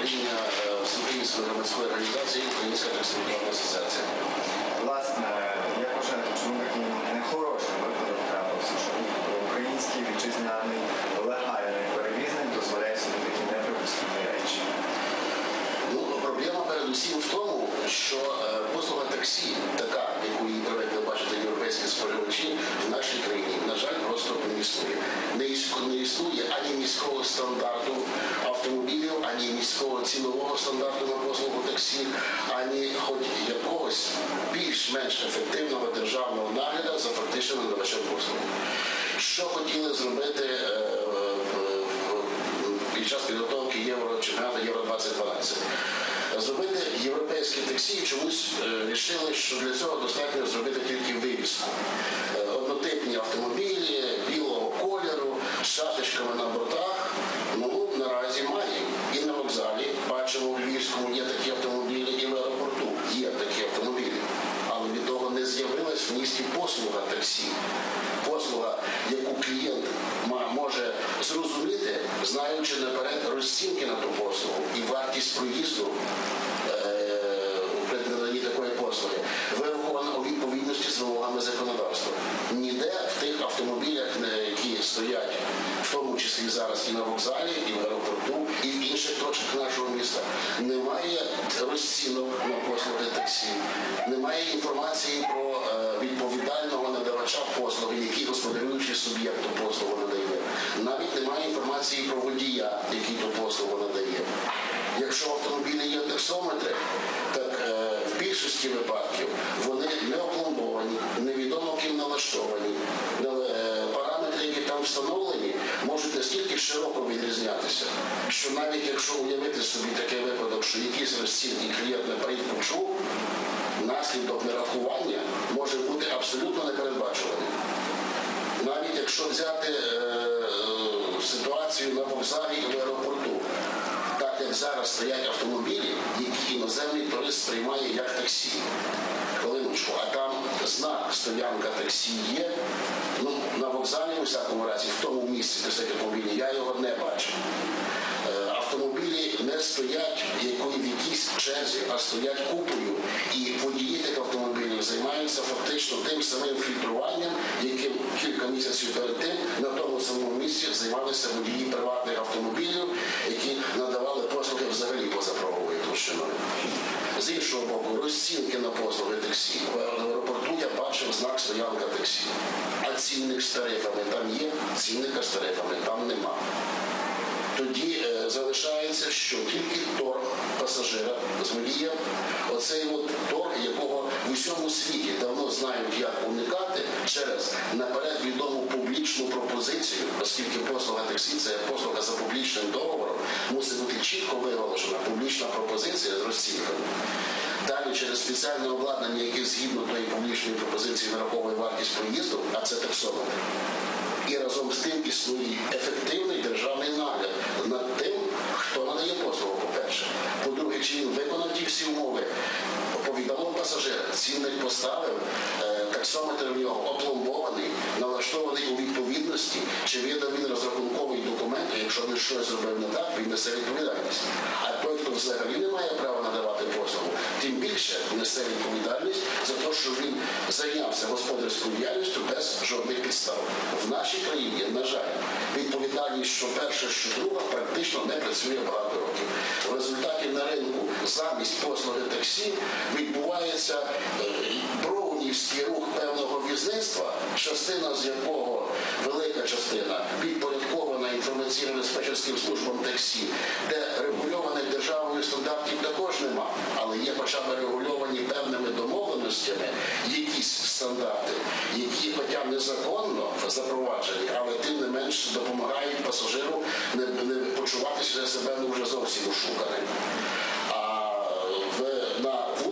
управління е, Всеукраїнської громадської організації Українська таксомоторна асоціація. Власне, як вважаєте, чому такий нехороший випадок трапився, що український вітчизняний легальний перевізник дозволяє собі такі неприпустимі речі? Ну, проблема передусім в тому, що е, послуга таксі, така, яку її привикли бачити європейські споживачі, в нашій країні, на жаль, просто не існує. Не іс- не існує ані міського стандарту міського цінового стандарту на послугу таксі, ані хоч якогось більш-менш ефективного державного нагляду за фактичним надавачем послуг. Що хотіли зробити е, в- під час підготовки євро чемпіонату Євро 2012? Зробити європейське таксі і чомусь вирішили, що для цього достатньо зробити тільки вивіску. Е, Однотипні автомобілі білого кольору з шашечками на бортах. Ну наразі маємо. І на вокзалі бачимо в Львівському є такі автомобілі, і в аеропорту є такі автомобілі. Але від того не з'явилась в місті послуга таксі. Послуга, яку клієнт ма- може зрозуміти, знаючи наперед розцінки на ту послугу і вартість проїзду е, при наданні такої послуги, вирахована у відповідності з вимогами законодавства. Ніде в тих автомобілях, які стоять, в тому числі зараз і на вокзалі, і в аеропорту, і в інших точках нашого міста, немає розцінок на послуги таксі, немає інформації про е, відповідального надавача послуги, який господарюючий суб'єкт ту послугу надає. Навіть немає інформації про водія, який ту послугу надає. Якщо в автомобілі є таксометри, так е, в більшості випадків вони не опломбовані, невідомо ким налаштовані. Е, Параметри, які там встановлені, можуть настільки широко відрізнятися, що навіть якщо уявити собі такий випадок, що якийсь розцін і клієнт не почув, наслідок нарахування може бути абсолютно непередбачуваним. Навіть якщо взяти е, е, ситуацію на вокзалі і в аеропорту, як зараз стоять автомобілі, які іноземний турист сприймає як таксі. Хвилиночку, а там знак стоянка таксі є. Ну, на вокзалі, у всякому разі, в тому місці, де стоять автомобілі, я його не бачу. Е, Автомобілі не стоять якої в черзі, а стоять купою. І водії тих автомобілів займаються фактично тим самим фільтруванням, яким кілька місяців перед тим на тому самому місці займалися водії приватних автомобілів, які надавали послуги взагалі поза правовою площиною. З іншого боку, розцінки на послуги таксі. В аеропорту я бачив знак стоянка таксі. А цінник з тарифами там є, цінника з тарифами там нема тоді е, залишається, що тільки торг пасажира з водієм, оцей от торг, якого в усьому світі давно знають, як уникати через наперед відому публічну пропозицію, оскільки послуга таксі це послуга за публічним договором, мусить бути чітко виголошена публічна пропозиція з розцінками. Далі через спеціальне обладнання, яке згідно тої публічної пропозиції нараховує вартість проїзду, а це таксометр. І разом з тим існує ефективний державний нагляд над тим, хто надає послугу, по-перше. По-друге, чи він виконав ті всі умови, повідомив пасажира, цінник поставив, е, таксометр в нього опломбований, налаштований у відповідності, чи видав він розрахунковий документ, якщо він щось зробив не так, він несе відповідальність. А той, хто взагалі не має права надавати послугу, тим більше несе відповідальність за те, що він зайнявся господарською діяльністю без жодних підстав. В нашій країні, на жаль, відповідальність, що перша, що друга, практично не працює багато років. В результаті на ринку замість послуги таксі відбувається е, броунівський рух певного візництва, частина з якого велика частина підпорядкована інформаційно-диспетчерським службам таксі, де регульованих державою стандартів також нема, але є хоча б регульовані певними домовленостями якісь стандарти, які, хоча незаконно запроваджені, але тим не менш допомагають пасажиру не, не почуватися себе вже зовсім ошуканим.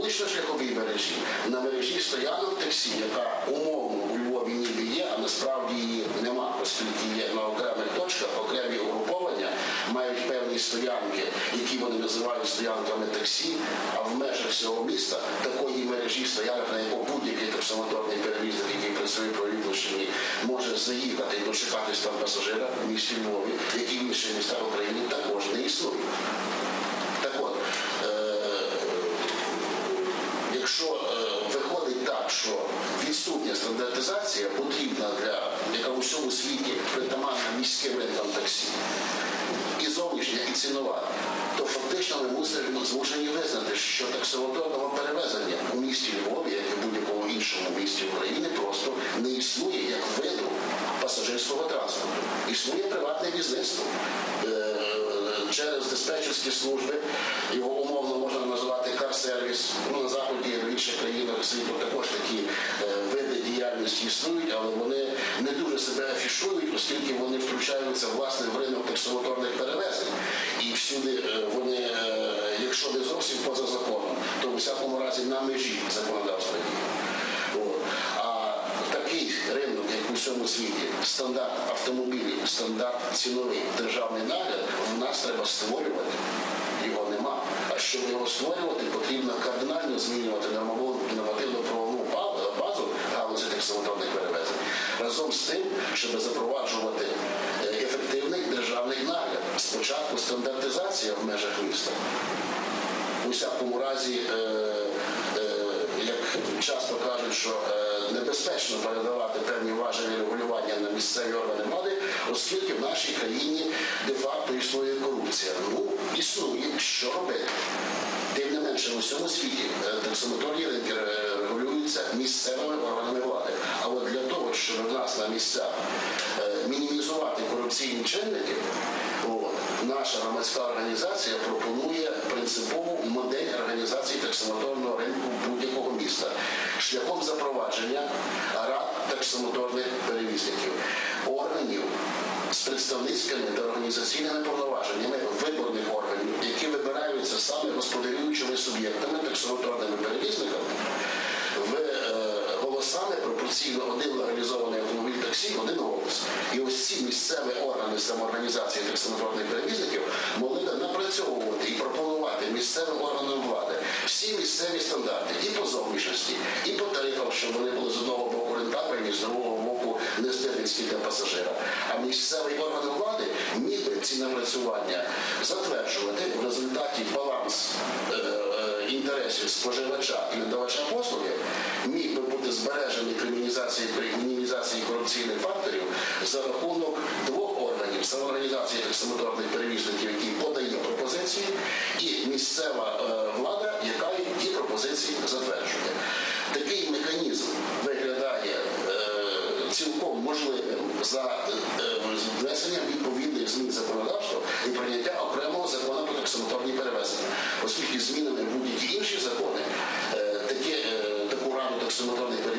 Вулично-шляховій мережі, на мережі стоянок таксі, яка умовно у Львові ніби є, а насправді її нема, оскільки є на окремих точках окремі угруповання, мають певні стоянки, які вони називають стоянками таксі, а в межах всього міста такої мережі стоянок, на яку будь-який таксомоторний перевізник, який працює по Площині, може заїхати і дочекатись там пасажира в місті Львові, які в інших містах України також не існують. стандартизація потрібна для яка в усьому світі притаманна міським ринкам таксі, і зовнішня, і цінова, то фактично ми мусимо змушені визнати, що таксомоторного перевезення у місті Львові, як і будь-якому іншому місті України, просто не існує як виду пасажирського транспорту. Існує приватне бізнесство. Е, е, через диспетчерські служби його умовно можна називати кар-сервіс ну, на заході в інших країнах світу діяльності існують, але вони не дуже себе афішують, оскільки вони втручаються власне в ринок таксомоторних перевезень. І всюди е, вони, е, якщо не зовсім поза законом, то у всякому разі на межі законодавства діє. А такий ринок, як у всьому світі, стандарт автомобілів, стандарт ціновий, державний нагляд, в нас треба створювати. Його нема. А щоб його створювати, потрібно кардинально змінювати нормову- таксомоторних перевезень. Разом з тим, щоб запроваджувати е, ефективний державний нагляд. Спочатку стандартизація в межах міста. У всякому разі, е, е, як часто кажуть, що небезпечно передавати певні важелі регулювання на місцеві органи влади, оскільки в нашій країні де-факто існує корупція. Ну, існує, що робити. Тим не менше, у всьому світі таксомоторні ринки регулюються місцевими органами для в нас на місцях е, мінімізувати корупційні чинники, от, наша громадська організація пропонує принципову модель організації таксомоторного ринку будь-якого міста шляхом запровадження рад таксомоторних перевізників, органів з представницькими та організаційними повноваженнями виборних органів, які вибираються саме господарюючими суб'єктами таксомоторними перевізниками голосами один легалізований автомобіль таксі, один голос. І ось ці місцеві органи самоорганізації таксомоторних перевізників могли напрацьовувати і пропонувати місцевим органам влади всі місцеві стандарти і по зовнішності, і по тарифам, щоб вони були з одного боку рентабельні, з другого боку нестирницькі для пасажира. А місцевий орган влади міг би ці напрацювання затверджувати в результаті баланс е, інтересів споживача і надавача послуги міг би бути збережений при мінімізації, при мінімізації корупційних факторів за рахунок двох органів самоорганізації таксомоторних перевізників, які подає пропозиції, і місцева е, влада, яка ті пропозиції затверджує. Такий механізм виглядає е, цілком можливим за е, внесенням відповідних змін законодавства і прийняття окремого закону про таксомоторні перевезення, оскільки змінами в будь-які інші закони е,